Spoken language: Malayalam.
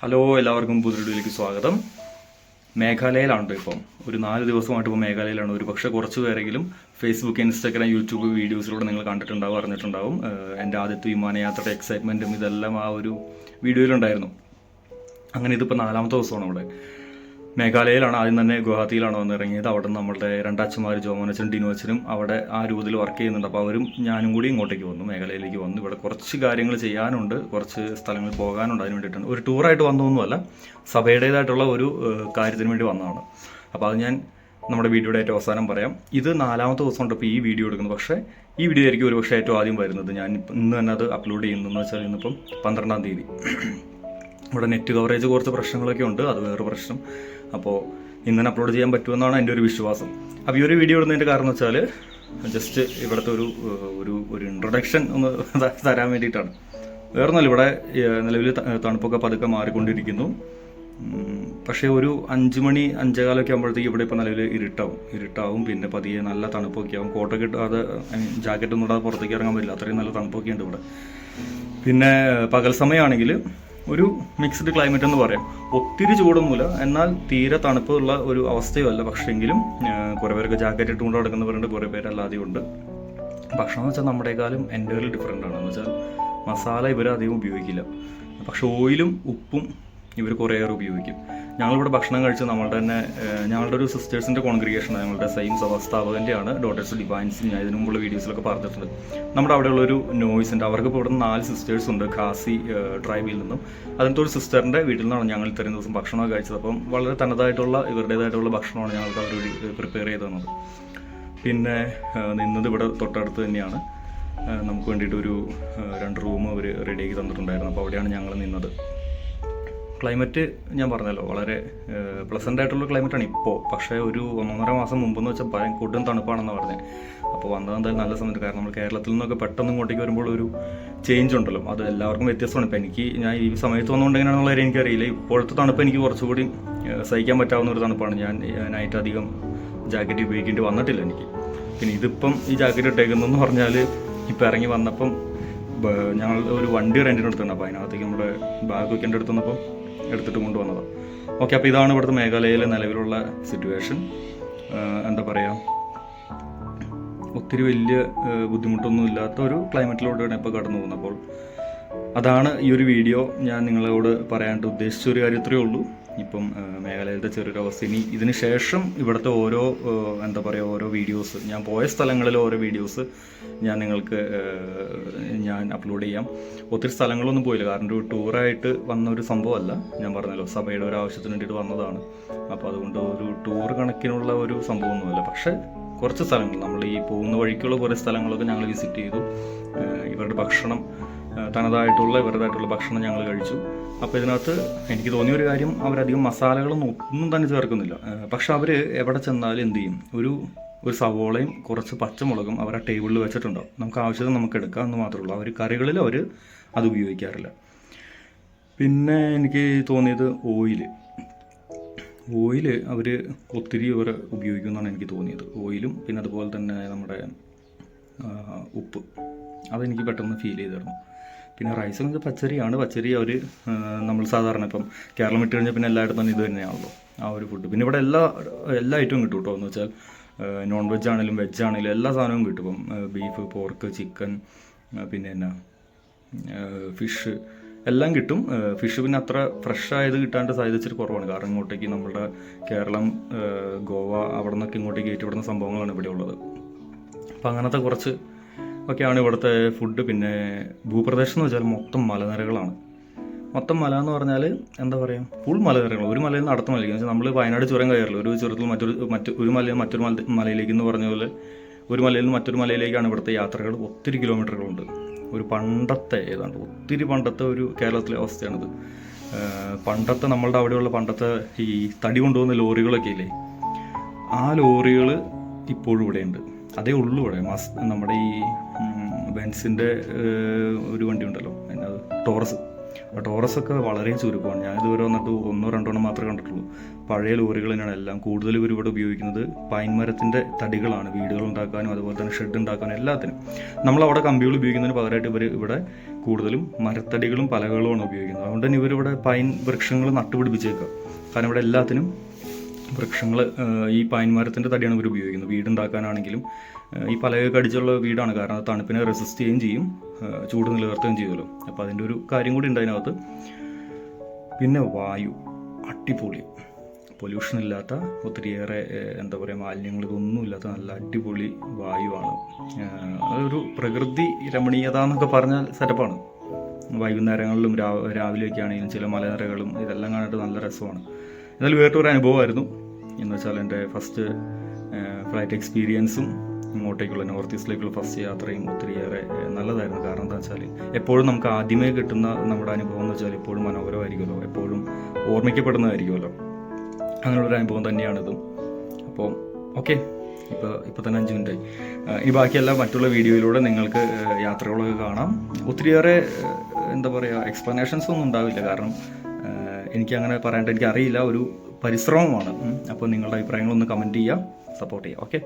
ഹലോ എല്ലാവർക്കും പുതിയ സ്വാഗതം. മേഘാലയയിലാണ് ഇപ്പം. ഒരു നാല് ദിവസമായിട്ട് ഇപ്പോൾ മേഘാലയയിലാണ്. ഒരു പക്ഷേ കുറച്ച് പേരെങ്കിലും ഫേസ്ബുക്ക് ഇൻസ്റ്റാഗ്രാം യൂട്യൂബ് വീഡിയോസിലൂടെ നിങ്ങൾ കണ്ടിട്ടുണ്ടാവും അറിഞ്ഞിട്ടുണ്ടാവും. എന്റെ ആദ്യത്തെ വിമാനയാത്രയുടെ എക്സൈറ്റ്മെന്റും ഇതെല്ലാം ആ ഒരു വീഡിയോയിലുണ്ടായിരുന്നു അങ്ങനെ ഇതിപ്പോൾ നാലാമത്തെ ദിവസമാണ് അവിടെ. മേഘാലയയിലാണ് ആദ്യം തന്നെ ഗുവാഹത്തിയിലാണ് വന്നിറങ്ങിയത് അവിടെ നമ്മുടെ രണ്ടച്ഛന്മാർ ജോമോനച്ചനും ഡിനോച്ചനും അവിടെ ആ രൂപത്തിൽ വർക്ക് ചെയ്യുന്നുണ്ട്. അപ്പോൾ അവരും ഞാനും കൂടി ഇങ്ങോട്ടേക്ക് വന്നു. മേഘാലയയിലേക്ക് വന്നു. ഇവിടെ കുറച്ച് കാര്യങ്ങൾ ചെയ്യാനുണ്ട്. കുറച്ച് സ്ഥലങ്ങളിൽ പോകാനുണ്ട് അതിന് വേണ്ടിയിട്ടാണ്. ഒരു ടൂറായിട്ട് വന്നതൊന്നുമല്ല സഭയുടേതായിട്ടുള്ള ഒരു കാര്യത്തിന് വേണ്ടി വന്നതാണ്. അപ്പോൾ അത് ഞാൻ നമ്മുടെ വീഡിയോയുടെ ഏറ്റവും അവസാനം പറയാം. ഇത് നാലാമത്തെ ദിവസം ഉണ്ട് ഇപ്പോൾ ഈ വീഡിയോ എടുക്കുന്നത്. പക്ഷേ ഈ വീഡിയോ ആയിരിക്കും ഒരു പക്ഷേ ഏറ്റവും ആദ്യം വരുന്നത്. ഞാൻ ഇന്ന് തന്നെ അത് അപ്ലോഡ് ചെയ്യുന്നതെന്ന് വെച്ചാൽ ഇന്നിപ്പം പന്ത്രണ്ടാം തീയതി. ഇവിടെ നെറ്റ് കവറേജ് കുറച്ച് പ്രശ്നങ്ങളൊക്കെ ഉണ്ട്. അത് വേറെ പ്രശ്നം. അപ്പോൾ ഇന്നലെ അപ്ലോഡ് ചെയ്യാൻ പറ്റുമെന്നാണ് എന്റെ ഒരു വിശ്വാസം. അപ്പോൾ ഈ ഒരു വീഡിയോ ഇടുന്നതിന്റെ കാരണം വെച്ചാൽ ജസ്റ്റ് ഇവിടുത്തെ ഒരു ഒരു ഒരു ഇൻട്രൊഡക്ഷൻ ഒന്ന് തരാൻ വേണ്ടിയിട്ടാണ്. വേറെ ഒന്നല്ല ഇവിടെ നിലവിൽ തണുപ്പൊക്കെ പതുക്കെ മാറിക്കൊണ്ടിരിക്കുന്നു. പക്ഷേ ഒരു അഞ്ച് മണി അഞ്ചേകാലൊക്കെ ആകുമ്പോഴത്തേക്ക് ഇവിടെ ഇപ്പോൾ നിലവിൽ ഇരുട്ടാവും. ഇരുട്ടാവും പിന്നെ പതിയെ നല്ല തണുപ്പൊക്കെ ആവും. കോട്ടൊക്കെ ഇട്ടാതെ ജാക്കറ്റ് ഒന്നും ഇടാതെ പുറത്തേക്ക് ഇറങ്ങാൻ പറ്റില്ല. അത്രയും നല്ല തണുപ്പൊക്കെ ഉണ്ട് ഇവിടെ. പിന്നെ പകൽ സമയമാണെങ്കിൽ ഒരു മിക്സ്ഡ് ക്ലൈമറ്റ് എന്ന് പറയാം. ഒത്തിരി ചൂടൊന്നുമില്ല. എന്നാൽ തീരെ തണുപ്പുള്ള ഒരു അവസ്ഥയുമല്ല. പക്ഷേങ്കിലും കുറേ പേരൊക്കെ ജാക്കറ്റ് ഇട്ടുകൊണ്ട് നടക്കുന്നവരുണ്ട് കുറേ പേര് അല്ലാതെയും ഉണ്ട്. ഭക്ഷണം എന്ന് വെച്ചാൽ നമ്മുടെക്കാളും എന്റെ ഡിഫറെന്റ് ആണ്. എന്ന് വെച്ചാൽ മസാല ഇവർ അധികം ഉപയോഗിക്കില്ല. പക്ഷെ ഓയിലും ഉപ്പും ഇവർ കുറേയേറെ ഉപയോഗിക്കും. ഞങ്ങളിവിടെ ഭക്ഷണം കഴിച്ച് നമ്മളുടെ തന്നെ ഞങ്ങളുടെ ഒരു സിസ്റ്റേഴ്സിന്റെ കോൺഗ്രിഗേഷൻ ഞങ്ങളുടെ സെയിം സഭാസ്ഥാപകന്റെയാണ് ഡോട്ടേഴ്സ് ഡിവൈൻസ് ഞാൻ ഇതിനു മുമ്പുള്ള വീഡിയോസിലൊക്കെ പറഞ്ഞിട്ടുണ്ട്. നമ്മുടെ അവിടെയുള്ളൊരു നോയ്സ് ഉണ്ട്. അവർക്ക് ഇപ്പോൾ ഇവിടെ നാല് സിസ്റ്റേഴ്സ് ഉണ്ട് ഖാസി ട്രൈബിൽ നിന്നും. അതിനകത്ത് ഒരു സിസ്റ്ററിന്റെ വീട്ടിൽ നിന്നാണ് ഞങ്ങൾ ഇത്രയും ദിവസം ഭക്ഷണമൊക്കെ കഴിച്ചത്. അപ്പം വളരെ തനതായിട്ടുള്ള ഇവരുടേതായിട്ടുള്ള ഭക്ഷണമാണ് ഞങ്ങൾക്ക് അവർ പ്രിപ്പയർ ചെയ്ത് തന്നത്. പിന്നെ നിന്നത് ഇവിടെ തൊട്ടടുത്ത് തന്നെയാണ്. നമുക്ക് വേണ്ടിയിട്ട് ഒരു രണ്ട് റൂം അവർ റെഡിയാക്കി തന്നിട്ടുണ്ടായിരുന്നു. അപ്പോൾ അവിടെയാണ് ഞങ്ങൾ നിന്നത്. ക്ലൈമറ്റ് ഞാൻ പറഞ്ഞല്ലോ വളരെ പ്ലസന്റ് ആയിട്ടുള്ള ക്ലൈമറ്റാണ് ഇപ്പോൾ പക്ഷേ ഒരു ഒന്നൊന്നര മാസം മുമ്പെന്ന് വെച്ചാൽ ഭയം കൊടും തണുപ്പാണെന്ന് പറഞ്ഞത് അപ്പോൾ വന്നത് എന്തായാലും നല്ല സമയത്ത്. കാരണം നമ്മൾ കേരളത്തിൽ നിന്നൊക്കെ പെട്ടെന്ന് ഇങ്ങോട്ടേക്ക് വരുമ്പോൾ ഒരു ചേഞ്ച് ഉണ്ടല്ലോ. അത് എല്ലാവർക്കും വ്യത്യസ്തമാണ്. ഇപ്പോൾ എനിക്ക് ഞാൻ ഈ സമയത്ത് വന്നുകൊണ്ടെങ്ങനെയാണെന്നുള്ള കാര്യം എനിക്കറിയില്ല. ഇപ്പോഴത്തെ തണുപ്പ് എനിക്ക് കുറച്ചുകൂടി സഹിക്കാൻ പറ്റാവുന്ന ഒരു തണുപ്പാണ്. ഞാൻ നൈറ്റ് അധികം ജാക്കറ്റ് ഉപയോഗിക്കേണ്ടി വന്നിട്ടില്ല എനിക്ക്. പിന്നെ ഇതിപ്പം ഈ ജാക്കറ്റ് ഇട്ടേക്കുന്നതെന്ന് പറഞ്ഞാൽ ഇപ്പം ഇറങ്ങി വന്നപ്പം ഞങ്ങൾ ഒരു വണ്ടി റെന്റിന് എടുത്തിട്ടുണ്ട് അപ്പോൾ അതിനകത്തേക്ക് നമ്മുടെ ബാഗ് വയ്ക്കേണ്ട അടുത്ത് വന്നപ്പം എടുത്തിട്ട് കൊണ്ടുവന്നതാണ് ഓക്കെ അപ്പോൾ ഇതാണ് ഇവിടുത്തെ മേഘാലയയിലെ നിലവിലുള്ള സിറ്റുവേഷൻ എന്താ പറയുക ഒത്തിരി വലിയ ബുദ്ധിമുട്ടൊന്നും ഇല്ലാത്ത ഒരു ക്ലൈമറ്റിലൂടെയാണ് ഇപ്പോൾ കടന്നു പോകുന്നത്. അപ്പോൾ അതാണ് ഈ ഒരു വീഡിയോ ഞാൻ നിങ്ങളോട് പറയാനായിട്ട് ഉദ്ദേശിച്ച ഒരു കാര്യം ഇത്രയേ ഉള്ളൂ. ഇപ്പം മേഘാലയത്തെ ചെറിയൊരു അവസ്ഥ. ഇനി ഇതിന് ശേഷം ഇവിടുത്തെ ഓരോ എന്താ പറയുക ഓരോ വീഡിയോസ് ഞാൻ പോയ സ്ഥലങ്ങളിൽ ഓരോ വീഡിയോസ് ഞാൻ നിങ്ങൾക്ക് ഞാൻ അപ്ലോഡ് ചെയ്യാം. ഒത്തിരി സ്ഥലങ്ങളൊന്നും പോയില്ല. കാരണം ഒരു ടൂറായിട്ട് വന്ന ഒരു സംഭവമല്ല. ഞാൻ പറഞ്ഞല്ലോ സഭയുടെ ഒരു ആവശ്യത്തിന് വേണ്ടിയിട്ട് വന്നതാണ്. അപ്പോൾ അതുകൊണ്ട് ഒരു ടൂർ കണക്കിനുള്ള ഒരു സംഭവമൊന്നുമല്ല. പക്ഷേ കുറച്ച് സ്ഥലങ്ങൾ. നമ്മൾ ഈ പോകുന്ന വഴിക്കുള്ള കുറേ സ്ഥലങ്ങളൊക്കെ ഞങ്ങൾ വിസിറ്റ് ചെയ്തു. ഇവരുടെ ഭക്ഷണം തനതായിട്ടുള്ള ഇവരുടേതായിട്ടുള്ള ഭക്ഷണം ഞങ്ങൾ കഴിച്ചു. അപ്പോൾ ഇതിനകത്ത് എനിക്ക് തോന്നിയ ഒരു കാര്യം അവരധികം മസാലകളൊന്നും ഒന്നും തന്നെ ചേർക്കുന്നില്ല. പക്ഷെ അവർ എവിടെ ചെന്നാലും എന്ത് ചെയ്യും? ഒരു ഒരു സവോളയും കുറച്ച് പച്ചമുളകും അവർ ആ ടേബിളിൽ വെച്ചിട്ടുണ്ടാവും നമുക്ക് ആവശ്യത്തിന് നമുക്ക് എടുക്കാം എന്ന് മാത്രമേ ഉള്ളൂ. അവർ കറികളിൽ അവർ അത് ഉപയോഗിക്കാറില്ല. പിന്നെ എനിക്ക് തോന്നിയത് ഓയിൽ ഓയിൽ അവർ ഒത്തിരി അവർ ഉപയോഗിക്കുമെന്നാണ് എനിക്ക് തോന്നിയത്. ഓയിലും പിന്നെ അതുപോലെ തന്നെ നമ്മുടെ ഉപ്പ്. അതെനിക്ക് പെട്ടെന്ന് ഫീൽ ചെയ്തിരുന്നു. പിന്നെ റൈസ് എന്ന് വെച്ചാൽ പച്ചരിയാണ്. പച്ചരി അവർ നമ്മൾ സാധാരണ ഇപ്പം കേരളം വിട്ട് കഴിഞ്ഞാൽ പിന്നെ എല്ലായിടത്തും തന്നെ ഇത് തന്നെയാണല്ലോ ആ ഒരു ഫുഡ് പിന്നെ ഇവിടെ എല്ലാ എല്ലാ ഐറ്റവും കിട്ടും കേട്ടോ എന്ന് വെച്ചാൽ നോൺ വെജ് ആണെങ്കിലും വെജ് ആണെങ്കിലും എല്ലാ സാധനവും കിട്ടും. ഇപ്പം ബീഫ് പോർക്ക് ചിക്കൻ പിന്നെ എന്നാ ഫിഷ് എല്ലാം കിട്ടും. ഫിഷ് പിന്നെ അത്ര ഫ്രഷ് ആയത് കിട്ടാണ്ട് സാധ്യത ഇച്ചിരി കുറവാണ്. കാരണം ഇങ്ങോട്ടേക്ക് നമ്മുടെ കേരളം ഗോവ അവിടെ നിന്നൊക്കെ ഇങ്ങോട്ടേക്ക് ഏറ്റുപെടുന്ന സംഭവങ്ങളാണ് ഇവിടെ ഉള്ളത്. അപ്പം അങ്ങനത്തെ കുറച്ച് ഒക്കെയാണ് ഇവിടുത്തെ ഫുഡ് പിന്നെ ഭൂപ്രദേശം എന്ന് വെച്ചാൽ മൊത്തം മലനിരകളാണ്. മൊത്തം മല എന്ന് പറഞ്ഞാൽ എന്താ പറയുക ഫുൾ മലനിരകൾ ഒരു മലയിൽ നിന്ന് അടുത്ത മലയിലേക്ക്. വെച്ചാൽ നമ്മൾ വയനാട് ചുരം കയറില്ല ഒരു ചുരത്തിൽ മറ്റൊരു മറ്റു ഒരു മലയിൽ നിന്ന് മറ്റൊരു മല മലയിലേക്ക് എന്ന് പറഞ്ഞ പോലെ ഒരു മലയിൽ നിന്ന് മറ്റൊരു മലയിലേക്കാണ് ഇവിടുത്തെ യാത്രകൾ. ഒത്തിരി കിലോമീറ്ററുകളുണ്ട്. ഒരു പണ്ടത്തെ ഏതാണ്ട് ഒത്തിരി പണ്ടത്തെ ഒരു കേരളത്തിലെ അവസ്ഥയാണിത്. പണ്ടത്തെ നമ്മളുടെ അവിടെയുള്ള പണ്ടത്തെ ഈ തടി കൊണ്ടുപോകുന്ന ലോറികളൊക്കെ ഇല്ലേ? ആ ലോറികൾ ഇപ്പോഴും ഇവിടെയുണ്ട്. അതേ ഉള്ളൂ ഇവിടെ. മസ് നമ്മുടെ ഈ ബെൻസിന്റെ ഒരു വണ്ടി ഉണ്ടല്ലോ. അതിന്റെ ടോറസ്. ടോറസ് ഒക്കെ വളരെ ചുരുക്കമാണ്. ഞാൻ ഇതുവരെ വന്നിട്ട് ഒന്നോ രണ്ടോ എണ്ണം മാത്രമേ കണ്ടിട്ടുള്ളൂ. പഴയ ലോറികൾ തന്നെയാണ് എല്ലാം കൂടുതൽ ഇവർ ഇവിടെ ഉപയോഗിക്കുന്നത്. പൈൻ മരത്തിന്റെ തടികളാണ്. വീടുകൾ ഉണ്ടാക്കാനും അതുപോലെ തന്നെ ഷെഡ് ഉണ്ടാക്കാനും എല്ലാത്തിനും. നമ്മളവിടെ കമ്പികൾ ഉപയോഗിക്കുന്നതിന് പകരമായിട്ട് ഇവർ ഇവിടെ കൂടുതലും മരത്തടികളും പലകളുമാണ് ഉപയോഗിക്കുന്നത്. അതുകൊണ്ട് തന്നെ ഇവരിവിടെ പൈൻ വൃക്ഷങ്ങൾ നട്ടുപിടിപ്പിച്ചേക്കുക. കാരണം ഇവിടെ എല്ലാത്തിനും വൃക്ഷങ്ങൾ ഈ പൈൻ മരത്തിന്റെ തടിയാണ് ഇവർ ഉപയോഗിക്കുന്നത്. വീടുണ്ടാക്കാനാണെങ്കിലും ഈ പലകയൊക്കെ അടിച്ചുള്ള വീടാണ്. കാരണം അത് തണുപ്പിനെ റെസിസ്റ്റ് ചെയ്യുകയും ചെയ്യും ചൂട് നിലനിർത്തുകയും ചെയ്യുമല്ലോ. അപ്പോൾ അതിന്റെ ഒരു കാര്യം കൂടി ഉണ്ട് അതിനകത്ത്. പിന്നെ വായു. അടിപൊളി. പൊല്യൂഷൻ ഇല്ലാത്ത ഒത്തിരിയേറെ എന്താ പറയുക മാലിന്യങ്ങൾ ഇതൊന്നും ഇല്ലാത്ത നല്ല അടിപൊളി വായുവാണ്. അതൊരു പ്രകൃതി രമണീയത എന്നൊക്കെ പറഞ്ഞാൽ സെറ്റപ്പാണ് വൈകുന്നേരങ്ങളിലും രാവിലെയൊക്കെ ആണെങ്കിലും ചില മലനിരകളും ഇതെല്ലാം കണ്ടിട്ട് നല്ല രസമാണ്. എന്നാലും വേറിട്ടൊരു അനുഭവമായിരുന്നു. എന്ന് വെച്ചാൽ എന്റെ ഫസ്റ്റ് ഫ്ലൈറ്റ് എക്സ്പീരിയൻസും ഇങ്ങോട്ടേക്കുള്ള നോർത്ത് ഈസ്റ്റിലേക്കുള്ള ഫസ്റ്റ് യാത്രയും ഒത്തിരിയേറെ നല്ലതായിരുന്നു. കാരണം എന്താ വെച്ചാൽ എപ്പോഴും നമുക്ക് ആദ്യമേ കിട്ടുന്ന നമ്മുടെ അനുഭവം എന്ന് വെച്ചാൽ എപ്പോഴും മനോഹരമായിരിക്കുമല്ലോ. എപ്പോഴും ഓർമ്മിക്കപ്പെടുന്നതായിരിക്കുമല്ലോ. അങ്ങനെയുള്ളൊരു അനുഭവം തന്നെയാണിതും. അപ്പോൾ ഓക്കെ. ഇപ്പോൾ ഇപ്പോൾ തന്നെ അഞ്ച് മിനിറ്റ് ഇനി ബാക്കിയെല്ലാം മറ്റുള്ള വീഡിയോയിലൂടെ നിങ്ങൾക്ക് യാത്രകളൊക്കെ കാണാം. ഒത്തിരിയേറെ എന്താ പറയുക എക്സ്പ്ലനേഷൻസ് ഒന്നും ഉണ്ടാവില്ല. കാരണം ഏഹ്, എനിക്ക് അങ്ങനെ പറയാനായിട്ട് എനിക്ക് അറിയില്ല ഒരു പരിശ്രമമാണ്. അപ്പോൾ നിങ്ങളുടെ അഭിപ്രായങ്ങളൊന്ന് കമന്റ് ചെയ്യുക. സപ്പോർട്ട് ചെയ്യുക. ഓക്കെ